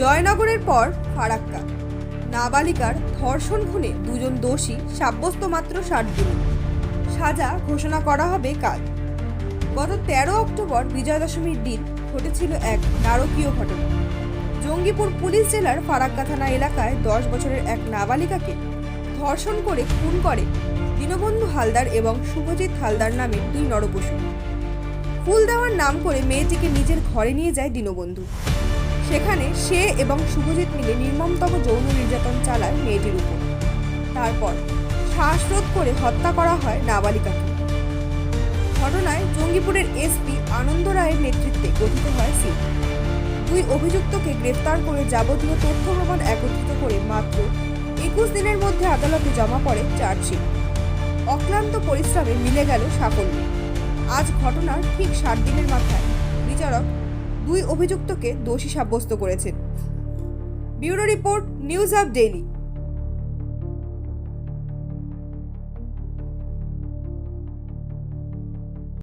জয়নগরের পর ফারাক্কা। নাবালিকার ধর্ষণ খুনে দুজন দোষী সাব্যস্ত মাত্র ষাট দিন। সাজা ঘোষণা করা হবে কাল। গত তেরো অক্টোবর বিজয়া দশমীর দিন ঘটেছিল এক নারকীয় ঘটনা। জঙ্গিপুর পুলিশ জেলার ফারাক্কা থানা এলাকায় দশ বছরের এক নাবালিকাকে ধর্ষণ করে খুন করে দীনবন্ধু হালদার এবং শুভজিৎ হালদার নামে দুই নরপশু। ফুল দেওয়ার নাম করে মেয়েটিকে নিজের ঘরে নিয়ে যায় দীনবন্ধু। সেখানে সে এবং শুভজিৎ মিলে নির্মমতম যৌন নির্যাতন চালায় মেয়েটির উপর। তারপর শ্বাসরোধ করে হত্যা করা হয় নাবালিকাকে। ঘটনায় জঙ্গিপুরের এসপি আনন্দ রায়ের নেতৃত্বে গঠিত হয় সিট দুই অভিযুক্তকে গ্রেফতার করে যাবতীয় তথ্য প্রমাণ একত্রিত করে মাত্র একুশ দিনের মধ্যে আদালতে জমা পড়ে চার্জশিট। অক্লান্ত পরিশ্রমে মিলে গেল সাফল্য। আজ ঘটনার ঠিক ষাট দিনের মাথায় দুই অভিযুক্তকে দোষী সাব্যস্ত করেছেন। Bureau report news of daily.